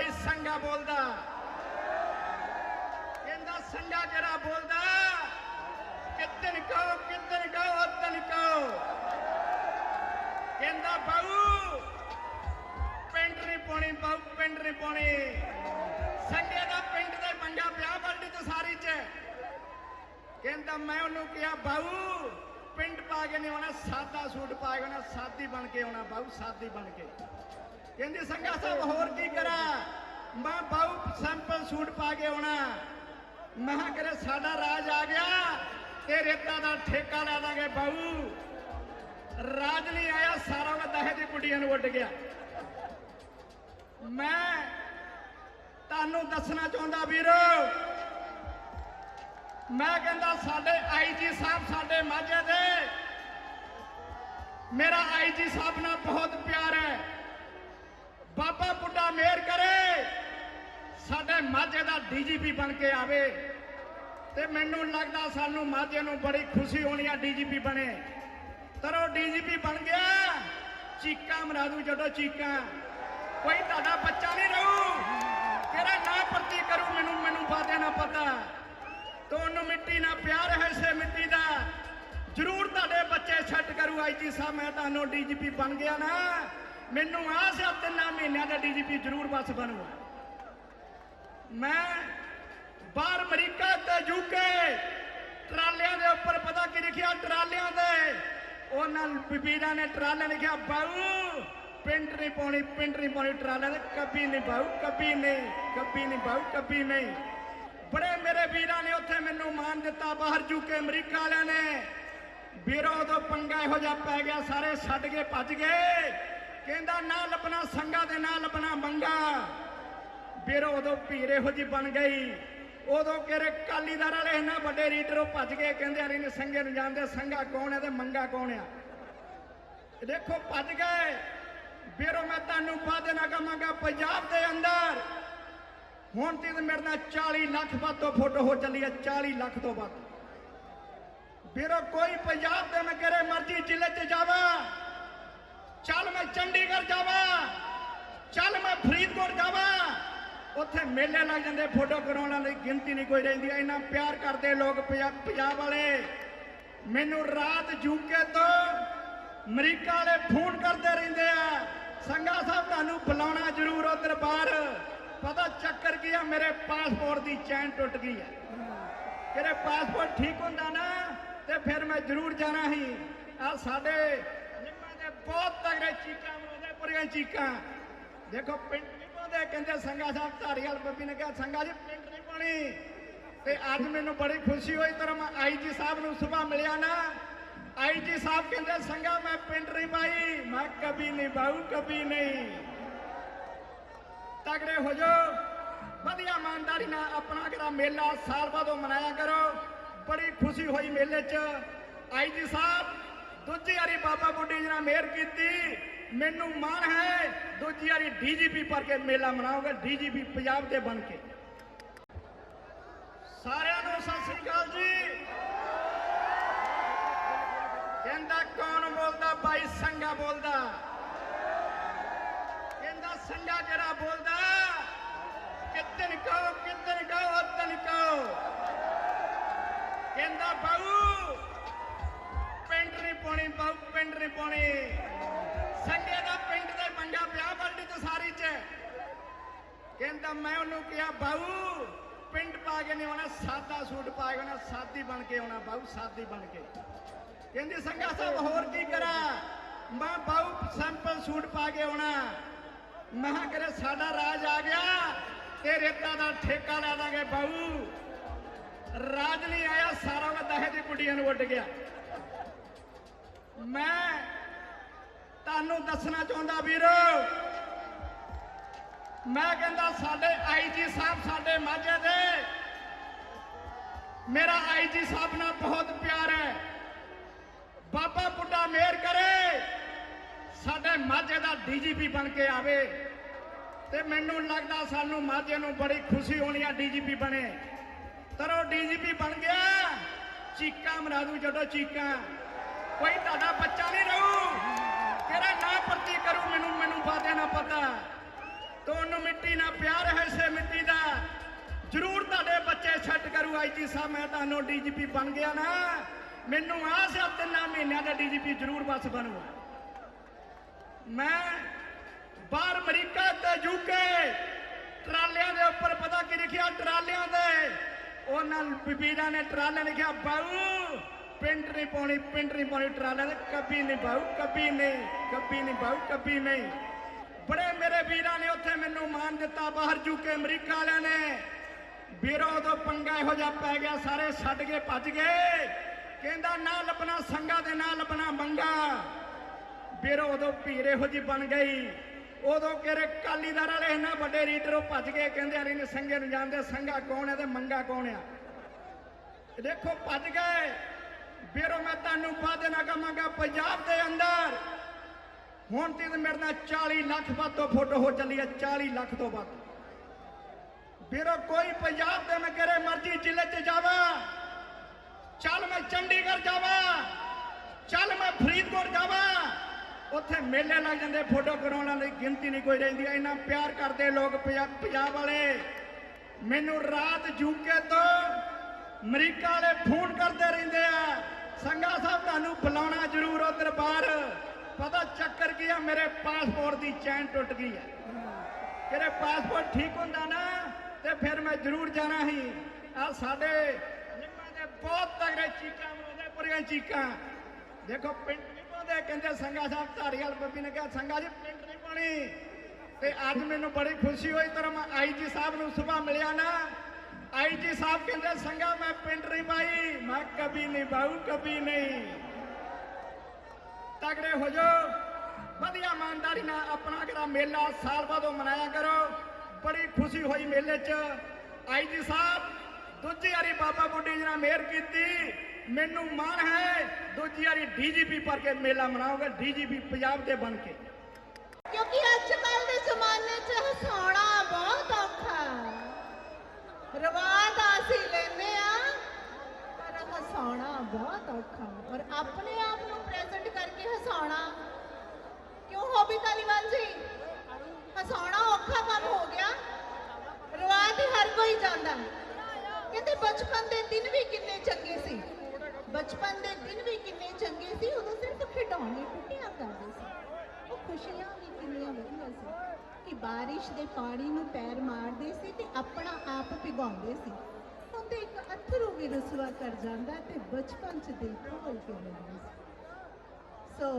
ਬਾਈ ਸੰਗਾ ਬੋਲਦਾ। ਕਹਿੰਦਾ ਸੰਗਾ ਜਿਹੜਾ ਬੋਲਦਾ, ਕਿੱਦਣ ਕਹੋ ਕਿੱਦਣ ਕਹੋ ਉਦਣ ਕਹੋ। ਕਹਿੰਦਾ, ਬਾਊ, ਪਿੰਡ ਨਹੀਂ ਪਾਉਣੀ, ਬਾਊ, ਪਿੰਡ ਨਹੀਂ ਪਾਉਣੀ। ਸੰਗੇ ਦਾ ਪਿੰਡ ਦੇ ਮੰਗਾ ਪਿਆ ਬਲਡੀ ਤੇ ਸਾਰੀ ਚ। ਕਹਿੰਦਾ, ਮੈਂ ਉਹਨੂੰ ਕਿਹਾ, ਬਾਊ ਪਿੰਡ ਪਾ ਕੇ ਨਹੀਂ ਆਉਣਾ ਸਾਦਾ ਸੂਟ ਪਾ ਕੇ ਆਉਣਾ, ਸਾਦੀ ਬਣ ਕੇ ਆਉਣਾ ਬਾਊ, ਸਾਦੀ ਬਣ ਕੇ। ਕਹਿੰਦੀ ਸੰਗਾ ਸਾਹਿਬ, ਹੋਰ ਕੀ ਕਰਾਂ? ਮੈਂ ਬਾਊ ਸਿੰਪਲ ਸੂਟ ਪਾ ਕੇ ਆਉਣਾ। ਮੈਂ ਕਰੇ ਸਾਡਾ ਰਾਜ ਆ ਗਿਆ। ਤੇ ਰੇਤਾ ਦਾ ਠੇਕਾ ਲੈ ਦਾਂਗੇ ਬਾਊ। ਰਾਜ ਨਹੀਂ ਆਇਆ, ਸਾਰਾ ਉਹ ਦਹੇ ਦੀ ਕੁੜੀਆਂ ਨੂੰ ਉੱਡ ਗਿਆ। ਮੈਂ ਤੁਹਾਨੂੰ ਦੱਸਣਾ ਚਾਹੁੰਦਾ ਵੀਰੋ, ਮੈਂ ਕਹਿੰਦਾ, ਸਾਡੇ ਆਈਜੀ ਸਾਹਿਬ, ਸਾਡੇ ਮਾਝੇ ਦੇ ਮੇਰਾ ਆਈਜੀ ਸਾਹਿਬ ਨਾਲ ਬਹੁਤ ਪਿਆਰ ਹੈ ਬਾਬਾ ਬੁੱਢਾ ਮਿਹਰ ਕਰੇ ਸਾਡੇ ਮਾਝੇ ਦਾ ਡੀਜੀਪੀ ਬਣ ਕੇ ਆਵੇ ਤੇ ਮੈਨੂੰ ਲੱਗਦਾ ਸਾਨੂੰ ਮਾਝੇ ਨੂੰ ਬੜੀ ਖੁਸ਼ੀ ਹੋਣੀ ਆ ਡੀਜੀਪੀ ਬਣੇ ਤਰੋ ਡੀਜੀਪੀ ਬਣ ਗਿਆ ਚੀਕਾਂ ਮਰਾਦੂ ਜਦੋਂ ਚੀਕਾਂ ਕੋਈ ਤੁਹਾਡਾ ਬੱਚਾ ਨਹੀਂ ਰਹੂ ਕਿਹੜਾ ਨਾ ਭਰਤੀ ਕਰੂ ਮੈਨੂੰ ਮੈਨੂੰ ਬਾਦੇ ਨਾ ਪਤਾ ਤੁਹਾਨੂੰ ਮਿੱਟੀ ਨਾਲ ਪਿਆਰ ਹੈ ਸੇ ਮਿੱਟੀ ਦਾ ਜ਼ਰੂਰ ਤੁਹਾਡੇ ਬੱਚੇ ਕਰੂ ਆਈਜੀ ਸਾਹਿਬ ਮੈਂ ਤੁਹਾਨੂੰ ਡੀਜੀਪੀ ਬਣ ਗਿਆ ਨਾ। ਮੈਨੂੰ ਆਸ ਹੈ ਤਿੰਨਾਂ ਮਹੀਨਿਆਂ ਦਾ ਡੀਜੀਪੀ ਜ਼ਰੂਰ ਬਸ ਬਣੂਗਾ। ਮੈਂ ਬਾਹਰ ਅਮਰੀਕਾ ਤੇ ਯੂਕੇ ਟਰਾਲਿਆਂ ਦੇ ਉੱਪਰ ਪਤਾ ਕੀ ਲਿਖਿਆ, ਟਰਾਲਿਆਂ ਦੇ। ਉਹਨਾਂ ਬੀਬੀਆਂ ਨੇ ਟਰਾਲਿਆਂ ਲਿਖਿਆ, ਬਾਊ, ਪਿੰਡ ਨਹੀਂ ਪਾਉਣੀ, ਪਿੰਡ ਨਹੀਂ ਪਾਉਣੀ ਟਰਾਲਿਆਂ ਦੇ ਕਬੀ ਨਹੀਂ ਬਾਊ ਕਦੀ ਨਹੀਂ ਕਦੀ ਨਹੀਂ ਬਾਊ ਕਦੀ ਨਹੀਂ। ਬੜੇ ਮੇਰੇ ਵੀਰਾਂ ਨੇ ਉੱਥੇ ਮੈਨੂੰ ਮਾਨ ਦਿੱਤਾ, ਬਾਹਰ ਯੂਕੇ ਅਮਰੀਕਾ ਵਾਲਿਆਂ ਨੇ। ਵੀਰੋ ਉਦੋਂ ਪੰਗਾ ਇਹੋ ਜਿਹਾ ਪੈ ਗਿਆ, ਸਾਰੇ ਛੱਡ ਕੇ ਭੱਜ ਗਏ। ਕਹਿੰਦਾ, ਨਾ ਲੱਭਣਾ ਸੰਗਾ ਦੇ, ਨਾ ਲੱਭਣਾ ਮੰਗਾ। ਵੀਰੋ ਉਦੋਂ ਭੀੜ ਇਹੋ ਜੀ ਬਣ ਗਈ। ਉਦੋਂ ਕਿਹੜੇ ਕਾਲੀਦਾਰ ਵਾਲੇ ਇਹਨਾਂ ਵੱਡੇ ਰੀਡਰੋਂ ਭੱਜ ਗਏ, ਕਹਿੰਦੇ ਅਰੇ ਨੇ ਸੰਗੇ ਨੂੰ ਜਾਣਦੇ ਸੰਗਾ ਕੌਣ ਹੈ ਤੇ ਮੰਗਾ ਕੌਣ ਆ? ਦੇਖੋ, ਭੱਜ ਗਏ। ਵੀਰੋ, ਮੈਂ ਤੁਹਾਨੂੰ ਵਾਅਦੇ ਨਾ ਕਹਾਂਗਾ, ਪੰਜਾਬ ਦੇ ਅੰਦਰ ਹੁਣ ਤੇ ਮੇਰੇ ਨਾਲ 40 ਲੱਖ ਵੱਧ ਤੋਂ ਫੋਟੋ ਹੋ ਚੱਲੀ ਹੈ 40 ਲੱਖ ਤੋਂ ਵੱਧ। ਵੀਰੋ, ਕੋਈ ਪੰਜਾਬ ਦੇ ਮੈਂ ਕਿਹੜੇ ਮਰਜ਼ੀ ਜ਼ਿਲ੍ਹੇ 'ਚ ਜਾਵਾਂ? ਚੱਲ ਮੈਂ ਚੰਡੀਗੜ੍ਹ ਜਾਵਾਂ। ਚੱਲ ਮੈਂ ਫਰੀਦਕੋਟ ਜਾਵਾਂ। ਉੱਥੇ ਮੇਲੇ ਲੱਗ ਜਾਂਦੇ, ਫੋਟੋ ਕਰਾਉਣ ਲਈ ਗਿਣਤੀ ਨਹੀਂ ਕੋਈ ਰਹਿੰਦੀ। ਇੰਨਾ ਪਿਆਰ ਕਰਦੇ ਲੋਕ ਪੰਜਾਬ ਪੰਜਾਬ ਵਾਲੇ। ਮੈਨੂੰ ਰਾਤ ਯੂਕੇ ਤੋਂ ਅਮਰੀਕਾ ਵਾਲੇ ਫੋਨ ਕਰਦੇ ਰਹਿੰਦੇ ਆ। ਸੰਗਾ ਸਾਹਿਬ ਤੁਹਾਨੂੰ ਬੁਲਾਉਣਾ ਜ਼ਰੂਰ ਉਧਰ ਬਾਹਰ। ਪਤਾ ਚੱਕਰ ਕੀ ਆ, ਮੇਰੇ ਪਾਸਪੋਰਟ ਦੀ ਚੈਨ ਟੁੱਟ ਗਈ ਹੈ ਕਿਰੇ ਪਾਸਪੋਰਟ ਠੀਕ ਹੁੰਦਾ ਨਾ? ਤੇ ਫਿਰ ਮੈਂ ਜ਼ਰੂਰ ਜਾਣਾ ਸੀ। ਆ ਸਾਡੇ ਨਿੰਮਾਂ ਦੇ ਬਹੁਤ ਤਗੜੇ ਚੀਕਾਂ ਮਰੋਦੇ ਪੁਰੀਆਂ ਚੀਕਾਂ। ਦੇਖੋ, ਪਿੰਡ ਨਹੀਂ ਪਾਉਂਦੇ ਕਹਿੰਦੇ ਸੰਗਾ ਸਾਹਿਬ ਧਾਰੀਵਾਲ ਬੱਬੀ ਨੇ ਕਿਹਾ ਸੰਗਾ ਜੀ, ਪਿੰਡ ਨਹੀਂ ਪਾਣੀ ਤੇ ਅੱਜ ਮੈਨੂੰ ਬੜੀ ਖੁਸ਼ੀ ਹੋਈ ਤਰ ਮੈਂ ਆਈਜੀ ਸਾਹਿਬ ਨੂੰ ਸਵੇਰ ਮਿਲਿਆ ਨਾ। ਆਈਜੀ ਸਾਹਿਬ ਕਹਿੰਦੇ ਸੰਗਾ ਮੈਂ ਪਿੰਡ ਨਹੀਂ ਪਾਈ। ਮੈਂ ਕभी ਨਹੀਂ ਬਾਹੂ ਕभी ਨਹੀਂ। ਤਗੜੇ ਹੋ ਜਾਓ। ਵਧੀਆ ਇਮਾਨਦਾਰੀ ਨਾਲ ਆਪਣਾ ਕਿਹੜਾ ਮੇਲਾ ਸਾਲ ਬਾਅਦੋਂ ਮਨਾਇਆ ਕਰੋ। ਬੜੀ ਖੁਸ਼ੀ ਹੋਈ ਮੇਲੇ 'ਚ। ਆਈਜੀ ਸਾਹਿਬ, ਦੂਜੀ ਵਾਰੀ ਬਾਬਾ ਬੁੱਢੀ ਜੀ ਨਾਲ ਮਿਹਰ ਕੀਤੀ। ਮੈਨੂੰ ਮਾਣ ਹੈ, ਦੂਜੀ ਵਾਰੀ ਡੀਜੀਪੀ ਪਰ ਕੇ ਮੇਲਾ ਮਨਾਓਗੇ, ਡੀਜੀਪੀ ਪੰਜਾਬ ਦੇ ਬਣ ਕੇ। ਸਾਰਿਆਂ ਨੂੰ ਸਤਿ ਸ੍ਰੀ ਅਕਾਲ ਜੀ। ਕਹਿੰਦਾ, ਕੌਣ ਬੋਲਦਾ? ਬਾਈ ਸੰਗਾ ਬੋਲਦਾ। ਕਹਿੰਦਾ ਸੰਗਾ ਜਿਹੜਾ ਬੋਲਦਾ, ਕਿੱਦਣ ਕਹੋ ਕਿੱਦਣ ਕਹੋ ਉਦਣ ਕਹੋ। ਕਹਿੰਦਾ ਬਾਊ, ਪਿੰਡ ਨਹੀਂ ਪਾਉਣੀ ਬਾਊ, ਪਿੰਡ ਨਹੀਂ ਪਾਉਣੀ। ਸੰਗੇ ਦਾ ਪਿੰਡ ਦੇ ਮੰਗਾ ਪਿਆ ਬਲਡੀ ਤੇ ਸਾਰੀ ਚ। ਕਹਿੰਦਾ ਮੈਂ ਉਹਨੂੰ ਕਿਹਾ, ਬਾਊ, ਪਿੰਡ ਪਾ ਕੇ ਨਹੀਂ ਆਉਣਾ, ਸਾਦਾ ਸੂਟ ਪਾ ਕੇ ਆਉਣਾ, ਸਾਦੀ ਬਣ ਕੇ ਆਉਣਾ, ਬਾਊ, ਸਾਦੀ ਬਣ ਕੇ। ਕਹਿੰਦੀ ਸੰਗਾ ਸਾਹਿਬ, ਹੋਰ ਕੀ ਕਰਾਂ? ਮੈਂ ਬਾਊ ਸਿੰਪਲ ਸੂਟ ਪਾ ਕੇ ਆਉਣਾ। ਮੈਂ ਕਰੇ ਸਾਡਾ ਰਾਜ ਆ ਗਿਆ, ਤੇ ਰੇਤਾ ਦਾ ਠੇਕਾ ਲੈ ਦਾਂਗੇ, ਬਾਊ। ਰਾਜ ਲਈ ਆਇਆ, ਸਾਰਾ ਉਹ ਦਹੇ ਦੀ ਕੁੜੀਆਂ ਨੂੰ ਉੱਡ ਗਿਆ। ਮੈਂ ਤੁਹਾਨੂੰ ਦੱਸਣਾ ਚਾਹੁੰਦਾ ਵੀਰੋ, ਮੈਂ ਕਹਿੰਦਾ ਸਾਡੇ ਆਈਜੀ ਸਾਹਿਬ ਸਾਡੇ ਮਾਝੇ ਦੇ, ਮੇਰਾ ਆਈਜੀ ਸਾਹਿਬ ਨਾਲ ਬਹੁਤ ਪਿਆਰ ਹੈ। ਬਾਬਾ ਬੁੱਢਾ ਮੇਰ ਕਰੇ, ਸਾਡੇ ਮਾਝੇ ਦਾ ਡੀਜੀਪੀ ਬਣ ਕੇ ਆਵੇ ਤੇ ਮੈਨੂੰ ਲੱਗਦਾ ਸਾਨੂੰ ਮਾਝੇ ਨੂੰ ਬੜੀ ਖੁਸ਼ੀ ਹੋਣੀ ਆ ਡੀਜੀਪੀ ਬਣੇ। ਤਰੋ ਡੀਜੀਪੀ ਬਣ ਗਿਆ। ਚੀਕਾਂ ਮਰਾ ਦੂ ਜਦੋਂ ਚੀਕਾਂ। ਕੋਈ ਤੁਹਾਡਾ ਬੱਚਾ ਨਹੀਂ ਰਹੂ। ਕਿਹੜਾ ਨਾ ਭਰਤੀ ਕਰੂ, ਮੈਨੂੰ ਮੈਨੂੰ ਬਾਦੇ ਨਾ ਪਤਾ। ਤੁਹਾਨੂੰ ਮਿੱਟੀ ਨਾਲ ਪਿਆਰ ਹੈ ਇਸੇ ਮਿੱਟੀ ਦਾ। ਜ਼ਰੂਰ ਤੁਹਾਡੇ ਬੱਚੇ ਛੱਡ ਕਰੂ ਆਈਜੀ ਸਾਹਿਬ, ਮੈਂ ਤੁਹਾਨੂੰ ਡੀਜੀਪੀ ਬਣ ਗਿਆ ਨਾ। ਮੈਨੂੰ ਆਸ ਹੈ ਤਿੰਨਾਂ ਮਹੀਨਿਆਂ ਦਾ ਡੀਜੀਪੀ ਜ਼ਰੂਰ ਬਸ ਬਣੂਗਾ। ਮੈਂ ਬਾਹਰ ਅਮਰੀਕਾ ਤੇ ਯੂਕੇ ਟਰਾਲਿਆਂ ਦੇ ਉੱਪਰ ਪਤਾ ਕੀ ਲਿਖਿਆ, ਟਰਾਲਿਆਂ ਦੇ ਉਹਨਾਂ ਬੀਬੀਆਂ ਨੇ ਟਰਾਲੇ ਲਿਖਿਆ ਬਾਊ, ਪਿੰਡ ਨਹੀਂ ਪਾਉਣੀ, ਪਿੰਡ ਨਹੀਂ ਪਾਉਣੀ ਟਰਾਲਿਆਂ ਦੇ ਕਭੀ ਨਹੀਂ ਬਾਊ ਕਭੀ ਨਹੀਂ ਕਭੀ ਨਹੀਂ ਬਾਊ ਕਭੀ ਨਹੀਂ। ਬੜੇ ਮੇਰੇ ਵੀਰਾਂ ਨੇ ਉੱਥੇ ਮੈਨੂੰ ਮਾਨ ਦਿੱਤਾ, ਬਾਹਰ ਜੂਕੇ ਅਮਰੀਕਾ ਵਾਲਿਆਂ ਨੇ। ਵੀਰੋ, ਉਦੋਂ ਪੰਗਾ ਇਹੋ ਜਿਹਾ ਪੈ ਗਿਆ, ਸਾਰੇ ਛੱਡ ਕੇ ਭੱਜ ਗਏ। ਕਹਿੰਦਾ ਨਾ ਲੱਭਣਾ ਸੰਗਾ ਦੇ ਨਾਲ ਲੱਭਣਾ ਮੰਗਾ। ਵੀਰੋ, ਉਦੋਂ ਭੀੜ ਇਹੋ ਜੀ ਬਣ ਗਈ। ਉਦੋਂ ਕਿਹੜੇ ਕਾਲੀਦਾਰ ਵਾਲੇ ਇਹਨਾਂ ਵੱਡੇ ਰੀਡਰੋਂ ਭੱਜ ਗਏ ਕਹਿੰਦੇ ਅਰੇ ਨੇ ਸੰਗੇ ਨੂੰ ਜਾਣਦੇ ਸੰਗਾ ਕੌਣ ਹੈ ਤੇ ਮੰਗਾ ਕੌਣ ਆ? ਦੇਖੋ ਭੱਜ ਗਏ। ਫਿਰ ਮੈਂ ਤੁਹਾਨੂੰ ਵਾਅਦੇ ਨਾ ਕਹਾਂਗਾ, ਪੰਜਾਬ ਦੇ ਅੰਦਰ ਹੁਣ ਤੇ ਮੇਰੇ ਨਾਲ 40 ਲੱਖ ਵੱਧ ਤੋਂ ਫੋਟੋ ਹੋ ਚੱਲੀ ਹੈ 40 ਲੱਖ ਤੋਂ ਵੱਧ। ਵੀਰੋ, ਕੋਈ ਪੰਜਾਬ ਦੇ ਮੈਂ ਕਿਹੜੇ ਮਰਜ਼ੀ ਜ਼ਿਲ੍ਹੇ 'ਚ ਜਾਵਾਂ। ਚੱਲ ਮੈਂ ਚੰਡੀਗੜ੍ਹ ਜਾਵਾਂ। ਚੱਲ ਮੈਂ ਫਰੀਦਕੋਟ ਜਾਵਾਂ। ਉੱਥੇ ਮੇਲੇ ਲੱਗ ਜਾਂਦੇ, ਫੋਟੋ ਕਰਾਉਣ ਲਈ ਗਿਣਤੀ ਨਹੀਂ ਕੋਈ ਰਹਿੰਦੀ। ਇੰਨਾ ਪਿਆਰ ਕਰਦੇ ਲੋਕ ਪੰਜਾਬ ਵਾਲੇ। ਮੈਨੂੰ ਰਾਤ ਯੂਕੇ ਤੋਂ ਅਮਰੀਕਾ ਵਾਲੇ ਫੋਨ ਕਰਦੇ ਰਹਿੰਦੇ ਆ। ਸੰਗਾ ਸਾਹਿਬ ਤੁਹਾਨੂੰ ਬੁਲਾਉਣਾ ਜ਼ਰੂਰ ਉਧਰ ਬਾਹਰ ਪਤਾ ਚੱਕਰ ਕੀ ਆ, ਮੇਰੇ ਪਾਸਪੋਰਟ ਦੀ ਚੈਨ ਟੁੱਟ ਗਈ ਆ। ਤੇਰੇ ਪਾਸਪੋਰਟ ਠੀਕ ਹੁੰਦਾ ਨਾ, ਤੇ ਫਿਰ ਮੈਂ ਜ਼ਰੂਰ ਜਾਣਾ ਸੀ। ਆ ਸਾਡੇ ਨਿੰਮਾਂ ਦੇ ਬਹੁਤ ਤਗੜੇ ਚੀਕਾਂ ਮਰੋਦੇ ਪਰੀਆਂ ਚੀਕਾਂ। ਦੇਖੋ ਪਿੰਡ ਨਹੀਂ ਕਹਿੰਦੇ ਸੰਗਾ ਸਾਹਿਬ ਧਾਰੀਵਾਲ ਬੱਬੀ ਨੇ ਕਿਹਾ ਸੰਗਾ ਜੀ, ਪਿੰਡ ਨਹੀਂ ਪਾਣੀ ਤੇ ਅੱਜ ਮੈਨੂੰ ਬੜੀ ਖੁਸ਼ੀ ਹੋਈ ਤਰ ਮੈਂ ਆਈਜੀ ਸਾਹਿਬ ਨੂੰ ਸਵੇਰ ਮਿਲਿਆ ਨਾ। ਆਈਜੀ ਸਾਹਿਬ ਕਹਿੰਦੇ ਸੰਗਾ ਮੈਂ ਪਿੰਡ ਨਹੀਂ ਪਾਈ। ਮੈਂ ਕਭੀ ਨਹੀਂ ਬਾਹੂ ਕਭੀ ਨਹੀਂ। ਤਗੜੇ ਹੋ ਜਾਓ। ਵਧੀਆ ਇਮਾਨਦਾਰੀ ਨਾਲ ਆਪਣਾ ਕਿਹੜਾ ਮੇਲਾ ਸਾਲ ਬਾਅਦੋਂ ਮਨਾਇਆ ਕਰੋ। ਬੜੀ ਖੁਸ਼ੀ ਹੋਈ ਮੇਲੇ 'ਚ। ਆਈਜੀ ਸਾਹਿਬ, ਦੂਜੀ ਵਾਰੀ ਬਾਬਾ ਬੁੱਢੀ ਜੀ ਨਾਲ ਮਿਹਰ ਕੀਤੀ। ਮੈਨੂੰ ਮਾਣ ਹੈ ਦੂਜੀ ਵਾਰੀ ਡੀਜੀਪੀ ਪਰ ਕੇ ਮੇਲਾ ਮਨਾਓਗੇ, ਡੀਜੀਪੀ ਪੰਜਾਬ ਦੇ ਬਣ ਕੇ। ਕਿਉਂਕਿ ਅੱਜ ਕੱਲ ਦੇ ਜ਼ਮਾਨੇ 'ਚ ਹਸਾਉਣਾ ਬਹੁਤ ਔਖਾ ਰਵਾਜ ਅਸੀਂ ਲੈਨੇ ਆ ਪਰ ਹਸਾਉਣਾ ਬਹੁਤ ਔਖਾ ਔਰ ਆਪਣੇ ਆਪ ਨੂੰ ਪ੍ਰੈਜ਼ੈਂਟ ਕਰਕੇ ਹਸਾਉਣਾ, ਕਿਉਂ ਹੋਬੀ ਤਾਲੀਵਾਲ ਜੀ? ਹਸਾਉਣਾ ਔਖਾ ਕੰਮ ਹੋ ਗਿਆ। ਰਵਾਜ ਹਰ ਕੋਈ ਜਾਂਦਾ ਕਹਿੰਦੇ ਬਚਪਨ ਦੇ ਦਿਨ ਵੀ ਕਿੰਨੇ ਚੰਗੇ ਸੀ। ਬਚਪਨ ਦੇ ਦਿਨ ਵੀ ਕਿੰਨੇ ਚੰਗੇ ਸੀ, ਉਦੋਂ ਸਿਰਫ ਖਿਡੌਣੇ ਟੁੱਟਿਆ ਕਰਦੇ ਸੀ। ਉਹ ਖੁਸ਼ੀਆਂ ਵੀ ਕਿੰਨੀਆਂ ਵਧੀਆ ਸੀ ਕਿ ਬਾਰਿਸ਼ ਦੇ ਪਾਣੀ ਨੂੰ ਪੈਰ ਮਾਰਦੇ ਸੀ ਤੇ ਆਪਣਾ ਆਪ ਭਿਗਾਉਂਦੇ ਸੀ। ਹੁਣ ਇੱਕ ਅਥਰੂ ਵੀ ਰਸਵਾ ਕਰ ਜਾਂਦਾ ਤੇ ਬਚਪਨ ਚ ਦਿਲ ਖੋਲ ਕੇ ਰਹਿੰਦਾ ਸੀ। ਸੋ